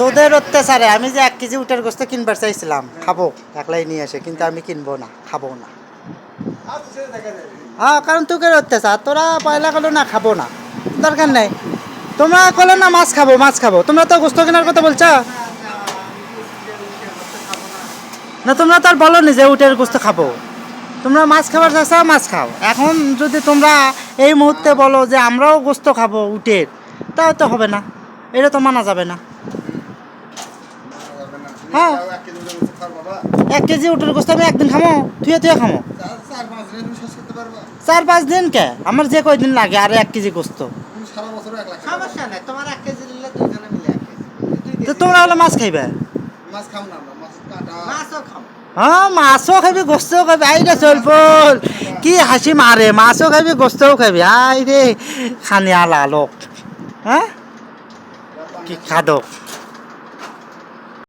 তোদের অত্যাচারে আমি যে এক কেজি উটের গোস্ত কিনবার চাইছিলাম, খাব, একলাই নিয়ে আসে কিন্তু আমি কিনবো না, খাব না। হ্যাঁ কারণ তোকে অত্যাচার, তোরা পয়লা করল না, খাব না। দরকার নেই। তোমরা করলে না, মাছ খাব মাছ খাব। তোমরা তো গোস্ত কেনার কথা বলছো? না, তোমরা তো আর বলো নি যে উটের গোস্ত খাব। তোমরা মাছ খাবার চাচ্ছ, মাছ খাও। এখন যদি তোমরা এই মুহূর্তে বলো যে আমরাও গোস্ত খাব উটের, তাও তো হবে না। এটা তো মানা যাবে না। হ্যাঁ। এক কেজি উটের গোস্ত আমি একদিন খামো থুয়ে থুয়ে খামো। চার পাঁচ দিন কে? আমার যে কয়দিন লাগে আর এক কেজি গোস্ত। সমস্যা নাই তোমার এক কেজি নিলে দুজনে মিলে এক কেজি। তো তোমরা হলে মাছ খাইবে? মাছ খাও না আমরা মাছ কাটা। মাছও খাও হ্যাঁ মাছও খাবি গোস্তও খাবি আই রে চলপল কি হাসি মারে। মাছও খাবি গোস্তও খাবি আই রে খানিয়া লালক হ্যাঁ? কি খাদক।